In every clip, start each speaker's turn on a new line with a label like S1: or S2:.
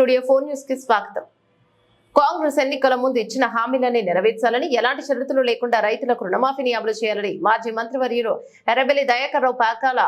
S1: Studio four న్యూస్కి స్వాగతం. కాంగ్రెస్ ఎన్నికల ముందు ఇచ్చిన హామీలని నెరవేర్చాలని ఎలాంటి షరతులు లేకుండా రైతులకు రుణమాఫీని అమలు చేయాలని మాజీ మంత్రివర్యులు ఎర్రబెల్లి దయాకర్ రావు పాకాల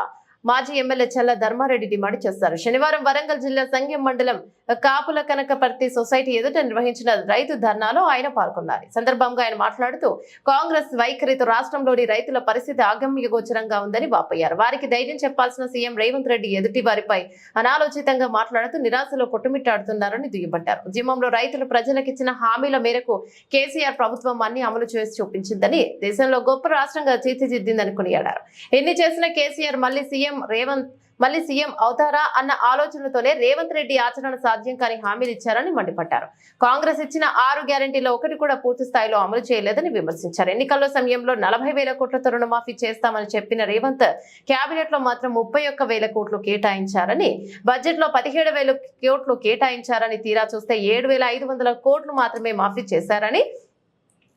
S1: మాజీ ఎమ్మెల్యే చల్ల ధర్మారెడ్డి డిమాండ్ చేశారు శనివారం వరంగల్ జిల్లా సంఘం మండలం కాపుల కనకపర్తి సొసైటీ ఎదుట నిర్వహించిన రైతు ధర్నాలో ఆయన పాల్గొన్నారు. సందర్భంగా ఆయన మాట్లాడుతూ కాంగ్రెస్ వైఖరితో రాష్ట్రంలోని రైతుల పరిస్థితి ఆగమ్య గోచరంగా ఉందని వాపోయారు. వారికి ధైర్యం చెప్పాల్సిన సీఎం రేవంత్ రెడ్డి ఎదుటి వారిపై అనాలోచితంగా మాట్లాడుతూ నిరాశలో కొట్టుమిట్టాడుతున్నారని దుయ్యబట్టారు. ఉద్యమంలో రైతులు ప్రజలకిచ్చిన హామీల మేరకు కేసీఆర్ ప్రభుత్వం అన్ని అమలు చేసి చూపించిందని దేశంలో గొప్ప రాష్ట్రంగా తీర్చిదిద్దిందని కొనియాడారు. ఎన్ని చేసిన కేసీఆర్ మళ్ళీ సీఎం రేవంత్ మళ్ళీ సీఎం అవుతారా అన్న ఆలోచనతోనే రేవంత్ రెడ్డి ఆచరణ సాధ్యం కాని హామీలు ఇచ్చారని మండిపడ్డారు. కాంగ్రెస్ ఇచ్చిన ఆరు గ్యారంటీలో ఒకటి కూడా పూర్తి స్థాయిలో అమలు చేయలేదని విమర్శించారు. ఎన్నికల్లో సమయంలో నలభై వేల కోట్లతో రుణమాఫీ చేస్తామని చెప్పిన రేవంత్ కేబినెట్లో మాత్రం ముప్పై ఒక్క వేల కోట్లు కేటాయించారని బడ్జెట్లో పదిహేడు వేల కోట్లు కేటాయించారని తీరా చూస్తే ఏడు వేల ఐదు వందల కోట్లు మాత్రమే మాఫీ చేశారని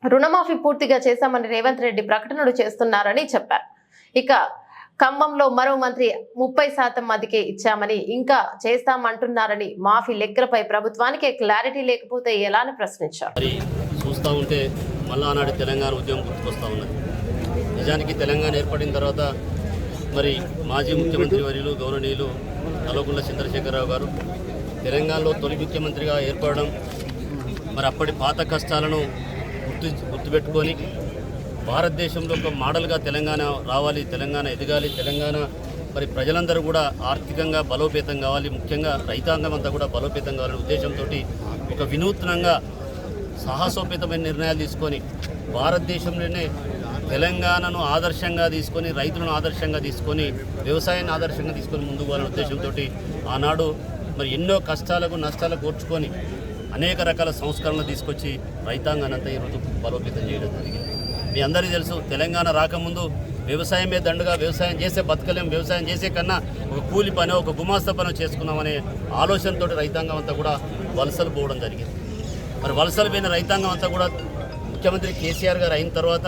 S1: రుణమాఫీ పూర్తిగా చేశామని రేవంత్ రెడ్డి ప్రకటనలు చేస్తున్నారని చెప్పారు. ఇక ఖమ్మంలో మరో మంత్రి ముప్పై శాతం మందికే ఇచ్చామని ఇంకా చేస్తామంటున్నారని మాఫీ లెక్కలపై ప్రభుత్వానికి క్లారిటీ లేకపోతే ఎలా అని ప్రశ్నించారు.
S2: చూస్తూ ఉంటే మళ్ళా నాడు తెలంగాణ ఉద్యమం గుర్తుకొస్తూ ఉన్నది. నిజానికి తెలంగాణ ఏర్పడిన తర్వాత మరి మాజీ ముఖ్యమంత్రి వర్యులు గౌరవనీయులు కల్వకుంట్ల చంద్రశేఖరరావు గారు తెలంగాణలో తొలి ముఖ్యమంత్రిగా ఏర్పడడం మరి అప్పటి పాత కష్టాలను గుర్తు గుర్తుపెట్టుకొని భారతదేశంలో ఒక మోడల్గా తెలంగాణ రావాలి తెలంగాణ ఎదగాలి తెలంగాణ మరి ప్రజలందరూ కూడా ఆర్థికంగా బలోపేతం కావాలి ముఖ్యంగా రైతాంగం అంతా కూడా బలోపేతం కావాలనే ఉద్దేశంతో ఒక వినూత్నంగా సాహసోపేతమైన నిర్ణయాలు తీసుకొని భారతదేశంలోనే తెలంగాణను ఆదర్శంగా తీసుకొని రైతులను ఆదర్శంగా తీసుకొని వ్యవసాయాన్ని ఆదర్శంగా తీసుకొని ముందుకు పోవాలనే ఉద్దేశంతో ఆనాడు మరి ఎన్నో కష్టాలకు నష్టాలకు ఓర్చుకొని అనేక రకాల సంస్కరణలు తీసుకొచ్చి రైతాంగాన్ని అంతా ఈరోజు బలోపేతం చేయడం జరిగింది. మీ అందరికీ తెలుసు తెలంగాణ రాకముందు వ్యవసాయమే దండుగా వ్యవసాయం చేసే బతకలేం వ్యవసాయం చేసే కన్నా ఒక కూలి పని ఒక గుమాస్త పని చేసుకుందామనే ఆలోచనతో రైతాంగం అంతా కూడా వలసలు పోవడం జరిగింది. మరి వలసలు పోయిన రైతాంగం అంతా కూడా ముఖ్యమంత్రి కేసీఆర్ గారు అయిన తర్వాత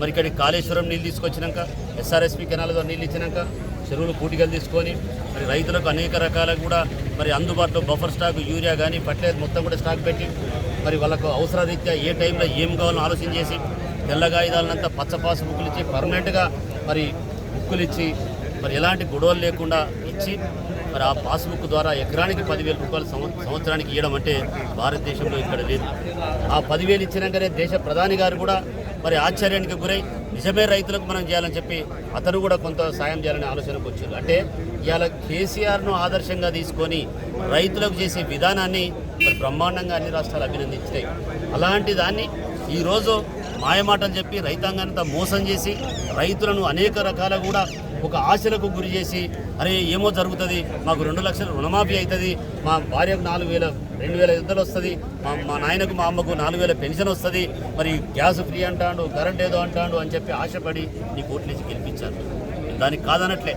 S2: మరి ఇక్కడికి కాళేశ్వరం నీళ్ళు తీసుకొచ్చినాక ఎస్ఆర్ఎస్పి కెనాల్ ద్వారా నీళ్ళు ఇచ్చినాక చెరువులు పూటికలు తీసుకొని మరి రైతులకు అనేక రకాల కూడా మరి అందుబాటులో బఫర్ స్టాక్ యూరియా కానీ ఫర్టిలైజర్ మొత్తం కూడా స్టాక్ పెట్టి మరి వాళ్ళకు అవసరరీత్యా ఏ టైంలో ఏం కావాలో ఆలోచన చేసి తెల్లగాయుధాలనంతా కాగితాలనంతా పచ్చ బుక్కులు ఇచ్చి పర్మనెంట్గా మరి బుక్కులు ఇచ్చి మరి ఎలాంటి గొడవలు లేకుండా ఇచ్చి మరి ఆ పాస్బుక్ ద్వారా ఎకరానికి పదివేల రూపాయలు సంవత్సరానికి ఇవ్వడం అంటే భారతదేశంలో ఇక్కడ లేదు. ఆ పదివేలు ఇచ్చినాకనే దేశ ప్రధాని గారు కూడా మరి ఆశ్చర్యానికి గురై నిజమే రైతులకు మనం చేయాలని చెప్పి అతను కూడా కొంత సాయం చేయాలనే ఆలోచనకు వచ్చారు. అంటే ఇవాళ కేసీఆర్ను ఆదర్శంగా తీసుకొని రైతులకు చేసే విధానాన్ని మరి బ్రహ్మాండంగా అన్ని రాష్ట్రాలు అభినందించినాయి. అలాంటి దాన్ని ఈరోజు మాయమాటలు చెప్పి రైతాంగానంతా మోసం చేసి రైతులను అనేక రకాల కూడా ఒక ఆశలకు గురి చేసి అరే ఏమో జరుగుతుంది మాకు రెండు లక్షల రుణమాఫీ అవుతుంది మా భార్యకు నాలుగు వేల రెండు వేల ఇద్దరు వస్తుంది మా మా నాయనకు మా అమ్మకు నాలుగు వేల పెన్షన్ వస్తుంది మరి గ్యాస్ ఫ్రీ అంటాడు కరెంట్ ఏదో అంటాడు అని చెప్పి ఆశపడి నీ కోట్లు ఇచ్చి గెలిపించారు. దానికి కాదనట్లే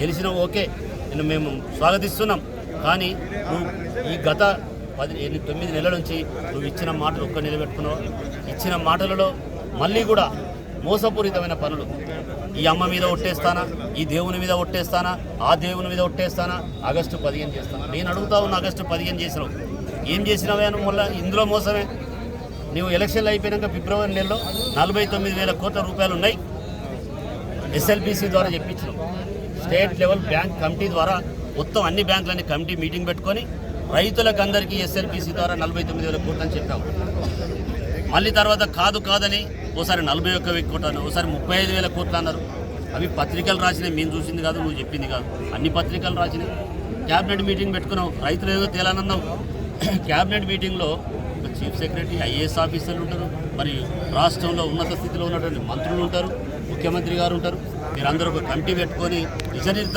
S2: గెలిచిన ఓకే నేను మేము స్వాగతిస్తున్నాం కానీ ఈ గత పది ఎనిమిది తొమ్మిది నెలల నుంచి నువ్వు ఇచ్చిన మాటలు ఒక్క నిలబెట్టుకున్నావు. ఇచ్చిన మాటలలో మళ్ళీ కూడా మోసపూరితమైన పనులు. ఈ అమ్మ మీద ఒట్టేస్తానా? ఈ దేవుని మీద ఒట్టేస్తానా? ఆ దేవుని మీద ఒట్టేస్తానా? ఆగస్టు పదిహేను చేస్తాను? నేను అడుగుతా ఉన్నా ఆగస్టు పదిహేను చేసినావు. ఏం చేసినావే అని మళ్ళీ? ఇందులో మోసమే. నువ్వు ఎలక్షన్లు అయిపోయినాక ఫిబ్రవరి నెలలో నలభై తొమ్మిది వేల కోట్ల రూపాయలు ఉన్నాయి. ఎస్ఎల్బిసి ద్వారా చెప్పించినాం స్టేట్ లెవెల్ బ్యాంక్ కమిటీ ద్వారా మొత్తం అన్ని బ్యాంకులన్నీ కమిటీ మీటింగ్ పెట్టుకొని రైతులకు అందరికీ ఎస్ఎల్పిసి ద్వారా నలభై తొమ్మిది వేల కోట్లు అని చెప్పాము మళ్ళీ తర్వాత కాదు కాదని ఓసారి నలభై ఒక్క వెయ్యి కోట్లు అన్నారు. ఓసారి ముప్పై ఐదు వేల కోట్లు అన్నారు. అవి పత్రికలు రాసినాయి మేము చూసింది కాదు నువ్వు చెప్పింది కాదు. అన్ని పత్రికలు రాసినాయి క్యాబినెట్ మీటింగ్ పెట్టుకున్నావు రైతులు ఏదో తేలానన్నావు క్యాబినెట్ మీటింగ్లో ఒక చీఫ్ సెక్రటరీ ఐఏఎస్ ఆఫీసర్లు ఉంటారు. మరి రాష్ట్రంలో ఉన్నత స్థితిలో ఉన్నటువంటి మంత్రులు ఉంటారు. ముఖ్యమంత్రి గారు ఉంటారు. మీరందరూ ఒక కమిటీ పెట్టుకొని నిజ నిర్ధారణ